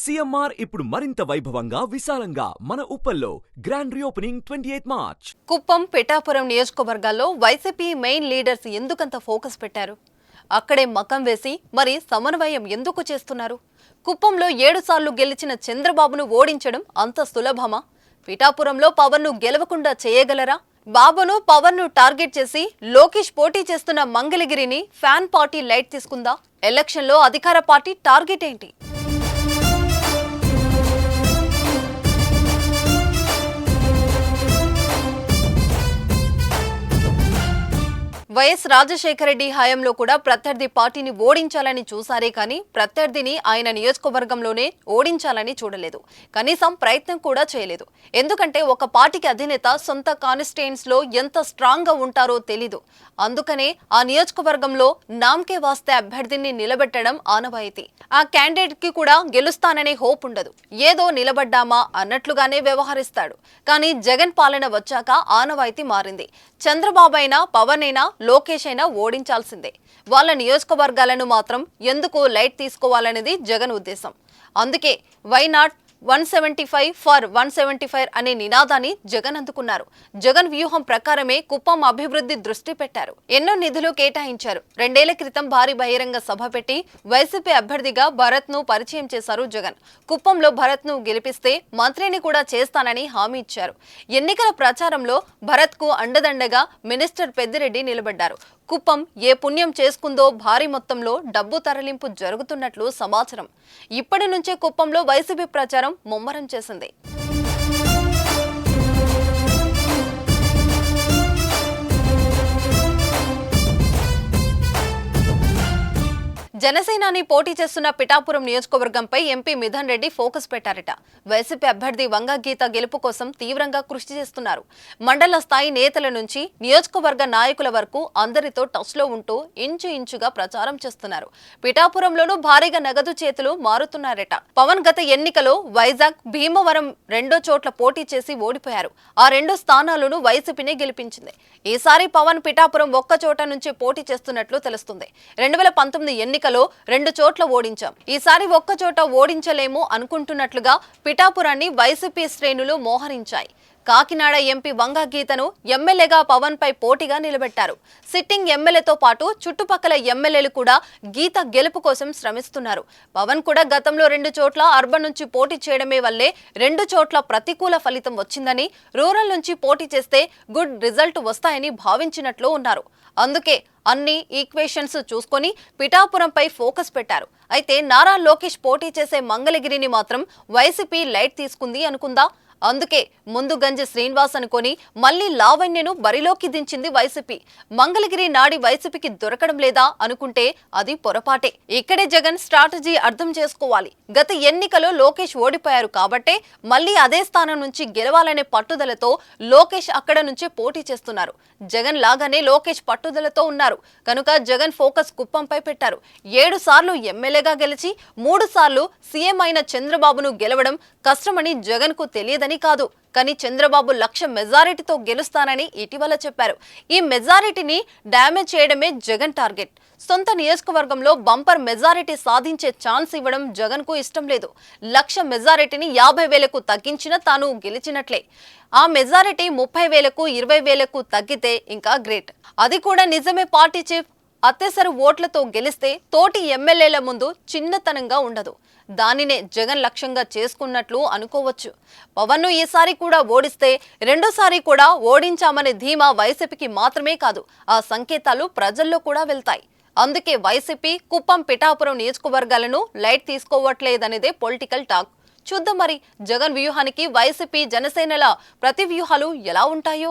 CMR ఇప్పుడు మరింత వైభవంగా విశాలంగా మన ఉప్పల్లో grand reopening twenty eighth March. Kuppam Pithapuram నియోజకవర్గాల్లో వైసీపీ మెయిన్ లీడర్స్ ఎందుకంత ఫోకస్ పెట్టారు? అక్కడే మకం వేసి మరి సమన్వయం ఎందుకు చేస్తున్నారు? కుప్పంలో ఏడుసార్లు గెలిచిన చంద్రబాబును ఓడించడం అంత సులభమా? పిఠాపురంలో పవన్ను గెలవకుండా చేయగలరా? బాబును పవన్ను టార్గెట్ చేసి లోకేష్ పోటీ చేస్తున్న మంగళగిరిని ఫ్యాన్ పార్టీ లైట్ తీసుకుందా? ఎలక్షన్లో అధికార పార్టీ టార్గెట్ ఏంటి? వైఎస్ రాజశేఖర రెడ్డి హయాంలో కూడా ప్రత్యర్థి పార్టీని ఓడించాలని చూసారే కానీ ప్రత్యర్థిని ఆయన నియోజకవర్గంలోనే ఓడించాలని చూడలేదు. కనీసం ప్రయత్నం కూడా చేయలేదు. ఎందుకంటే ఒక పార్టీకి అధినేత సొంత కాన్స్టిట్యుయెన్స్లో ఎంత స్ట్రాంగ్గా ఉంటారో తెలీదు. అందుకనే ఆ నియోజకవర్గంలో నామ్కే వాస్తే అభ్యర్థిని నిలబెట్టడం ఆనవాయితీ. ఆ క్యాండిడేట్కి కూడా గెలుస్తాననే హోప్ ఉండదు. ఏదో నిలబడ్డామా అన్నట్లుగానే వ్యవహరిస్తాడు. కానీ జగన్ పాలన వచ్చాక ఆనవాయితీ మారింది. చంద్రబాబు అయినా పవన్ అయినా లోకేష్ అయినా ఓడించాల్సిందే. వాళ్ళ నియోజకవర్గాలను మాత్రం ఎందుకు లైట్ తీసుకోవాలనేది జగన్ ఉద్దేశం. అందుకే why not one seventy five for one seventy five అనే నినాదాన్ని జగన్ అందుకున్నారు. జగన్ వ్యూహం ప్రకారమే కుప్పం అభివృద్ధి దృష్టి పెట్టారు. ఎన్నో నిధులు కేటాయించారు. రెండేళ్ళ క్రితం భారీ బహిరంగ సభ పెట్టి వైసీపీ అభ్యర్థిగా భరత్ను పరిచయం చేశారు జగన్. కుప్పంలో భరత్ను గెలిపిస్తే మంత్రిని కూడా చేస్తానని హామీ ఇచ్చారు. ఎన్నికల ప్రచారంలో భరత్కు అండదండగా మినిస్టర్ పెద్దిరెడ్డి నిలబడ్డారు. కుప్పం ఏ పుణ్యం చేసుకుందో భారీ మొత్తంలో డబ్బు తరలింపు జరుగుతున్నట్లు సమాచారం. ఇప్పటి నుంచే కుప్పంలో వైసీపీ ప్రచారం ముమ్మరం చేసింది. జనసేనాని పోటీ చేస్తున్న పిఠాపురం నియోజకవర్గంపై ఎంపీ మిథన్ రెడ్డి ఫోకస్ పెట్టారట. వైసీపీ అభ్యర్థి వంగ గీత గెలుపు కోసం తీవ్రంగా కృషి చేస్తున్నారు. మండల స్థాయి నేతల నుంచి నియోజకవర్గ నాయకుల వరకు అందరితో టచ్లో ఉంటూ ఇంచు ఇంచుగా ప్రచారం చేస్తున్నారు. పిఠాపురంలోనూ భారీగా నగదు చేతులు మారుతున్నారట. పవన్ గత ఎన్నికలో వైజాగ్ భీమవరం రెండో చోట్ల పోటీ చేసి ఓడిపోయారు. ఆ రెండు స్థానాలను వైసీపీనే గెలిపించింది. ఈసారి పవన్ పిఠాపురం ఒక్క చోట నుంచి పోటీ చేస్తున్నట్లు తెలుస్తుంది. రెండు వేల పంతొమ్మిది ఎన్నికలు రెండు చోట్ల ఓడించాం. ఈసారి ఒక్క చోట ఓడించలేము అనుకుంటున్నట్లుగా పిఠాపురాన్ని వైసీపీ శ్రేణులు మోహరించాయి. కాకినాడ ఎంపీ వంగ గీతను ఎమ్మెల్యేగా పవన్ పై పోటీగా నిలబెట్టారు. సిట్టింగ్ ఎమ్మెల్యేతో పాటు చుట్టుపక్కల ఎమ్మెల్యేలు కూడా గీత గెలుపు కోసం శ్రమిస్తున్నారు. పవన్ కూడా గతంలో రెండు చోట్ల అర్బన్ నుంచి పోటీ చేయడమే వల్లే రెండు చోట్ల ప్రతికూల ఫలితం వచ్చిందని రూరల్ నుంచి పోటీ చేస్తే గుడ్ రిజల్ట్ వస్తాయని భావించినట్లు ఉన్నారు. అందుకే అన్ని ఈక్వేషన్స్ చూసుకొని పిఠాపురంపై ఫోకస్ పెట్టారు. అయితే నారా లోకేష్ పోటీ చేసే మంగళగిరిని మాత్రం వైసీపీ లైట్ తీసుకుంది అనుకుందా? అందుకే ముందు గంజి శ్రీనివాస్ అనుకొని మళ్ళీ లావణ్యను బరిలోకి దించింది వైసీపీ. మంగళగిరి నాడి వైసీపీకి దొరకడం లేదా అనుకుంటే అది పొరపాటే. ఇక్కడే జగన్ స్ట్రాటజీ అర్థం చేసుకోవాలి. గత ఎన్నికలో లోకేష్ ఓడిపోయారు కాబట్టే మళ్ళీ అదే స్థానం నుంచి గెలవాలనే పట్టుదలతో లోకేష్ అక్కడ నుంచే పోటీ చేస్తున్నారు. జగన్ లాగానే లోకేష్ పట్టుదలతో ఉన్నారు. కనుక జగన్ ఫోకస్ కుప్పంపై పెట్టారు. ఏడు సార్లు ఎమ్మెల్యేగా గెలిచి మూడు సార్లు సీఎం అయిన చంద్రబాబును గెలవడం కష్టమని జగన్కు తెలియదని కాదు కానీ చంద్రబాబు లక్ష మెజారిటీతో గెలుస్తానని ఇటీవల చెప్పారు. ఈ మెజారిటీని డ్యామేజ్ చేయడమే జగన్ టార్గెట్. సొంత నియోజకవర్గంలో బంపర్ మెజారిటీ సాధించే ఛాన్స్ ఇవ్వడం జగన్కు ఇష్టం లేదు. లక్ష మెజారిటీని యాభై వేలకు తగ్గించిన తాను గెలిచినట్లే. ఆ మెజారిటీ ముప్పై వేలకు ఇరవై వేలకు తగ్గితే ఇంకా గ్రేట్. అది కూడా నిజమే పార్టీ చీఫ్ అత్యవసర ఓట్లతో గెలిస్తే తోటి ఎమ్మెల్యేల ముందు చిన్నతనంగా ఉండదు. దానినే జగన్ లక్ష్యంగా చేసుకున్నట్లు అనుకోవచ్చు. పవన్ను ఈసారి కూడా ఓడిస్తే రెండోసారి కూడా ఓడించామనే ధీమా వైసీపీకి మాత్రమే కాదు ఆ సంకేతాలు ప్రజల్లో కూడా వెళ్తాయి. అందుకే వైసీపీ కుప్పం పిఠాపురం నియోజకవర్గాలను లైట్ తీసుకోవట్లేదనేదే పొలిటికల్ టాక్. చూద్దాం మరి జగన్ వ్యూహానికి వైసీపీ జనసేనల ప్రతి వ్యూహాలు ఎలా ఉంటాయో.